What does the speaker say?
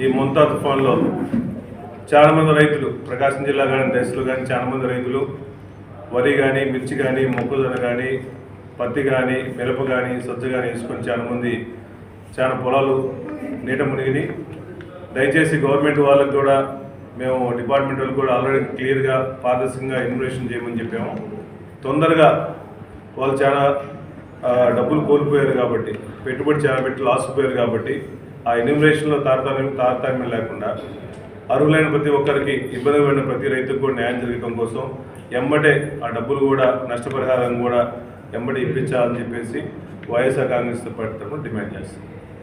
ఈ ముంతా తుఫాన్లో చాలామంది రైతులు ప్రకాశం జిల్లా కానీ దశలో కానీ చాలామంది రైతులు వరి కానీ మిర్చి కానీ మొక్కజొన్న కానీ పత్తి కానీ మిరప కానీ సజ్జ కానీ వేసుకొని చాలామంది చాలా పొలాలు నీట మునిగినాయి. దయచేసి గవర్నమెంట్ వాళ్ళకి కూడా మేము డిపార్ట్మెంట్ వాళ్ళు కూడా ఆల్రెడీ క్లియర్గా పారదర్శకంగా ఇన్ఫర్మేషన్ చేయమని చెప్పాము. తొందరగా వాళ్ళు చాలా డబ్బులు కోల్పోయారు కాబట్టి పెట్టుబడి చాలా పెట్టి లాస్ పోయారు కాబట్టి ఆ ఎన్యూమరేషన్లో తారతమ్యం తారతమ్యం లేకుండా అర్హులైన ప్రతి ఒక్కరికి ఇబ్బంది పడిన ప్రతి రైతుకు కూడా న్యాయం జరగడం కోసం ఎమ్మటే ఆ డబ్బులు కూడా నష్టపరిహారం కూడా ఎమ్మటే ఇప్పించాలని చెప్పేసి వైఎస్ఆర్ కాంగ్రెస్ పార్టీ తరఫున డిమాండ్ చేస్తుంది